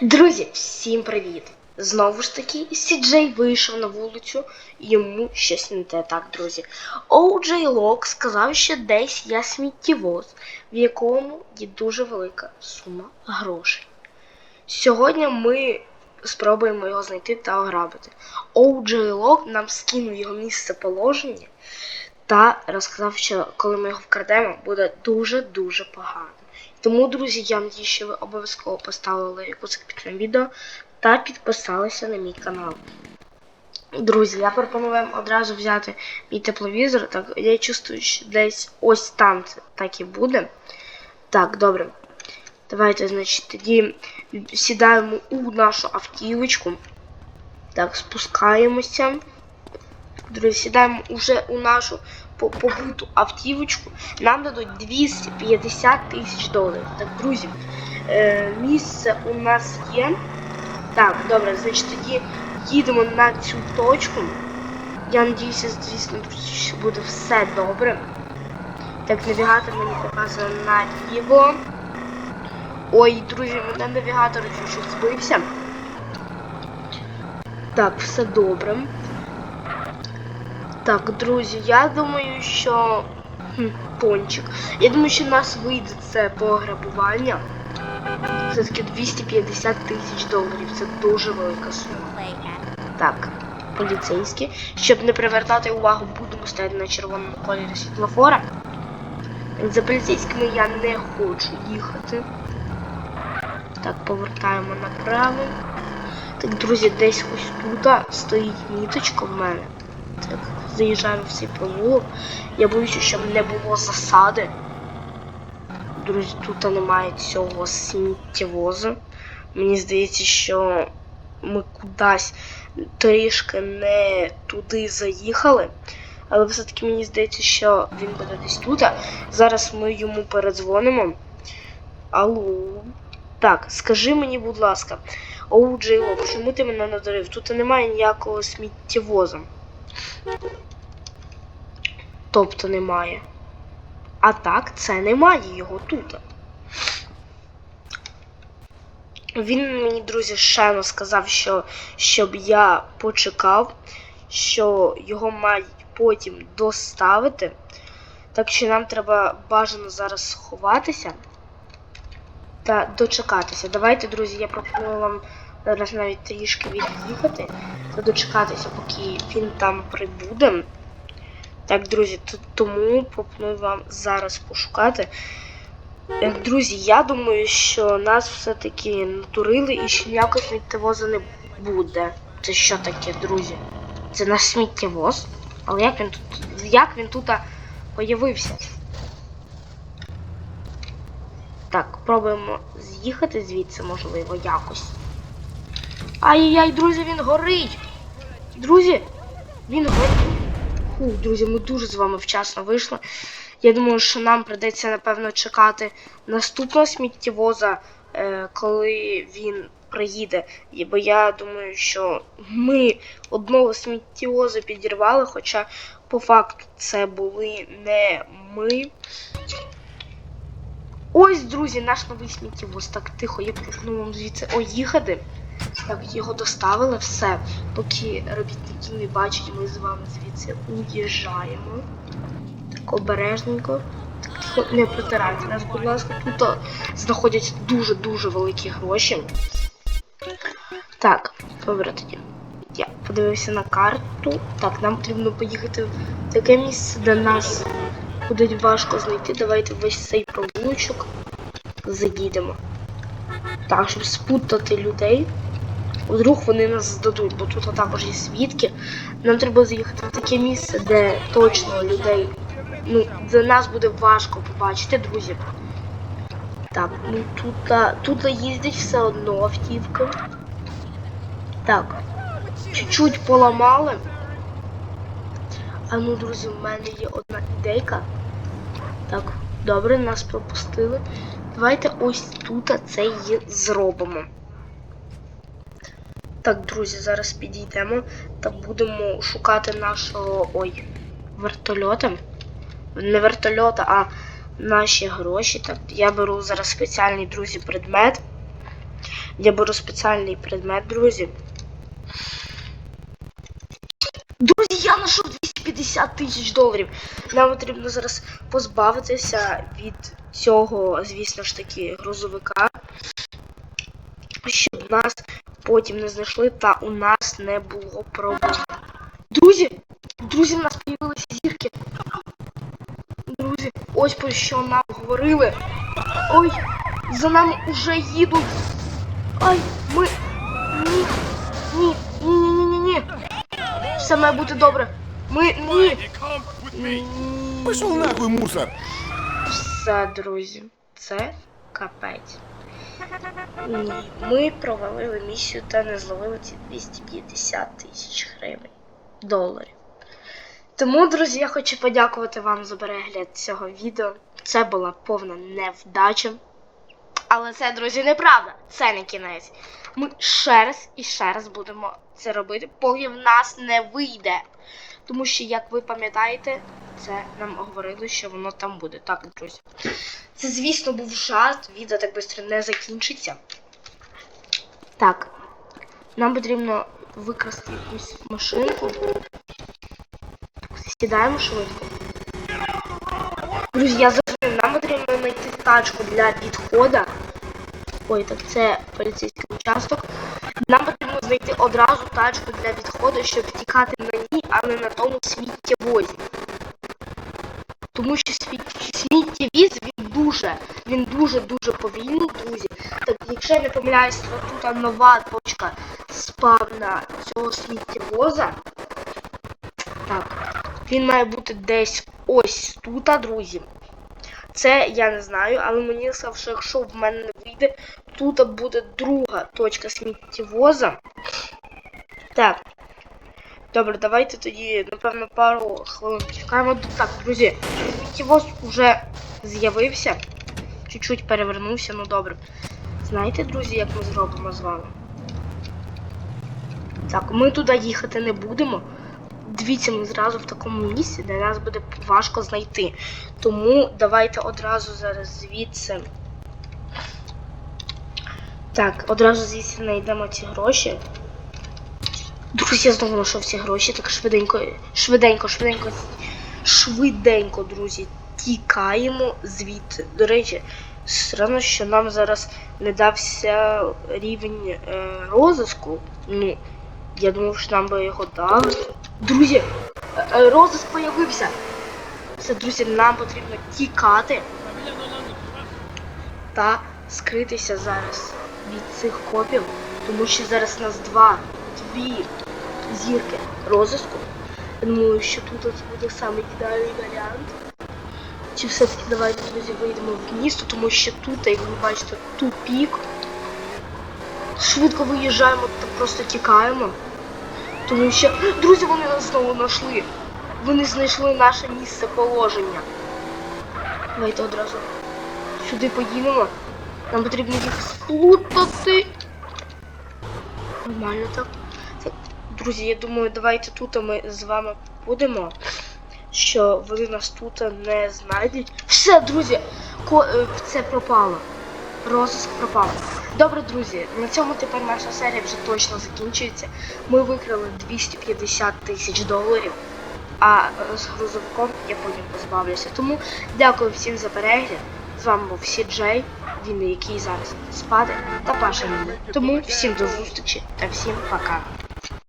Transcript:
Друзі, всім привіт! Знову ж таки, Сіджей вийшов на вулицю, йому щось не те так, друзі. Оуджей Лок сказав, що десь є сміттєвоз, в якому є дуже велика сума грошей. Сьогодні ми спробуємо його знайти та ограбити. Оуджей Лок нам скинув його місце положення та розказав, що коли ми його вкрадемо, буде дуже-дуже погано. Тому, друзі, я надію, що ви обов'язково поставили лайк під цим відео та підписалися на мій канал. Друзі, я пропоную вам одразу взяти мій тепловізор. Так, я чувствую, що десь ось там це так і буде. Так, добре. Давайте, значить, тоді сідаємо у нашу автівочку. Так, спускаємося. Друзі, сідаємо уже у нашу побуту автівочку. Нам дадуть 250 тисяч доларів. Так, друзі, е, місце у нас є. Так, добре, значить тоді їдемо на цю точку. Я надіюся, звісно, що буде все добре. Так, навігатор мені показує наліво. Ой, друзі, мене навігатор чуть-чуть збився. Так, все добре. Так, друзі, я думаю, що. Пончик. Я думаю, що в нас вийде це пограбування. Все-таки 250 тисяч доларів. Це дуже велика сума. Так, поліцейські. Щоб не привертати увагу, будемо стояти на червоному кольорі світлофора. За поліцейськими я не хочу їхати. Так, повертаємо направо. Так, друзі, десь ось тут стоїть міточка в мене. Так, заїжджаємо в цей провулок. Я боюся, щоб не було засади. Друзі, тут немає цього сміттєвозу. Мені здається, що ми кудись трішки не туди заїхали. Але все-таки мені здається, що він буде десь тут. Зараз ми йому передзвонимо. Алло. Так, скажи мені, будь ласка, Оу Джейлок, чому ти мене надурив? Тут немає ніякого сміттєвозу. Тобто немає. А так, це немає його тут. Він мені, друзі, щойно сказав, що щоб я почекав, що його мають потім доставити. Так що нам треба бажано зараз сховатися та дочекатися. Давайте, друзі, я пропоную вам зараз навіть трішки від'їхати та дочекатися, поки він там прибуде. Так, друзі, тому пропоную вам зараз пошукати. Е, Друзі, я думаю, що нас все-таки натурили і що ніякого сміттєвозу не буде. Це що таке, друзі? Це наш сміттєвоз? Але як він тут. Як він тут появився? Так, пробуємо з'їхати звідси, можливо, якось. Ай-яй, друзі, він горить! Друзі, він горить. Фу, друзі, ми дуже з вами вчасно вийшли. Я думаю, що нам прийдеться, напевно, чекати наступного сміттєвоза, е, коли він приїде. Бо я думаю, що ми одного сміттєвоза підірвали, хоча по факту це були не ми. Ось, друзі, наш новий сміттєвоз. Так, тихо, я пропоную вам звідси оїхати. Так, його доставили, все. Поки робітники не бачать, ми з вами звідси уїжджаємо. Так, обережненько. Так, не протирайте нас, будь ласка. Тут знаходяться дуже-дуже великі гроші. Так, тоді. Я подивився на карту. Так, нам потрібно поїхати в таке місце, де нас буде важко знайти. Давайте весь цей провулочок заїдемо. Так, щоб спутати людей. Вдруг вони нас здадуть, бо тут також є свідки. Нам треба заїхати в таке місце, де точно людей. Ну, де нас буде важко побачити, друзі. Так, ну тут, тут їздить все одно автівка. Так. Чуть-чуть поламали. А ну, друзі, в мене є одна ідейка. Так, добре, нас пропустили. Давайте ось тут це і зробимо. Так, друзі, зараз підійдемо та будемо шукати нашого. ой, вертольота. Не вертольота, а наші гроші. Так, я беру зараз спеціальний, друзі, предмет. Я беру спеціальний предмет, друзі. Друзі, я знайшов 250 тисяч доларів. Нам потрібно зараз позбавитися від цього, звісно ж таки, грузовика, щоб нас потім не знайшли та у нас не було проблем. Друзі, друзі, в нас з'явилися зірки. Друзі, ось про що нам говорили. Ой, за нами уже їдуть. Ай, ми. Ні. Ні, ні, ні, ні, ні, ні. Все має бути добре. Ми ні. Пошел нахуй, мусор! Все, друзі, це капець. Ми провалили місію та не зловили ці 250 тисяч гривень доларів. Тому, друзі, я хочу подякувати вам за перегляд цього відео. Це була повна невдача. Але це, друзі, неправда. Це не кінець. Ми ще раз і ще раз будемо це робити, поки в нас не вийде. Тому що, як ви пам'ятаєте, це нам говорили, що воно там буде. Так, друзі. Це, звісно, був жарт, відео так швидко не закінчиться. Так. Нам потрібно викрасти якусь машинку. Сідаємо швидко. Друзі, я завжди нам потрібно знайти тачку для відходу. Ой, так це поліцейський участок. Нам потрібно знайти одразу тачку для відходу, щоб втікати на ній, а не на тому сміттєвозі. Тому що сміт- сміттєвіз він дуже, він дуже-дуже повільний, друзі. Так, якщо я не помиляюсь, то тут нова точка спавна цього сміттєвоза. Так, він має бути десь ось тут, друзі. Це я не знаю, але мені сказав, що якщо в мене не вийде, тут буде друга точка сміттєвоза. Так. Добре, давайте тоді, напевно, пару хвилин почекаємо. Так, друзі, сміттєвоз вже з'явився. Чуть-чуть перевернувся, ну добре. Знаєте, друзі, як ми зробимо з вами? Так, ми туди їхати не будемо. Дивіться, ми зразу в такому місці, де нас буде важко знайти. Тому давайте одразу зараз звідси. Так, одразу звідси знайдемо ці гроші. Друзі, я знову знайшов ці гроші, так швиденько, швиденько, швиденько, швиденько, друзі, тікаємо звідти. До речі, странно, що нам зараз не дався рівень е, розвитку. Ну, я думав, що нам би його дали. Друзі, е, е, розиск появився. Все, друзі, нам потрібно тікати та скритися зараз від цих копів, тому що зараз нас два, дві зірки розиску. Я Думаю, що тут буде саме ідеальний варіант. Чи все-таки давайте, друзі, вийдемо в місто, тому що тут, як ви бачите, тупік. Швидко виїжджаємо та просто тікаємо. Тому що, друзі, вони нас знову знайшли. Вони знайшли наше місце положення. Давайте одразу сюди поїдемо. Нам потрібно їх сплутати. Нормально так. Друзі, я думаю, давайте тут ми з вами будемо. Що вони нас тут не знайдуть. Все, друзі, е, це пропало. Розиск пропав. Добре, друзі, на цьому тепер наша серія вже точно закінчується. Ми викрали 250 тисяч доларів, а е, з грузовиком я потім позбавлюся. Тому дякую всім за перегляд. З вами був Сі Джей, він який зараз спаде, та Паша. Тому всім до зустрічі та всім пока.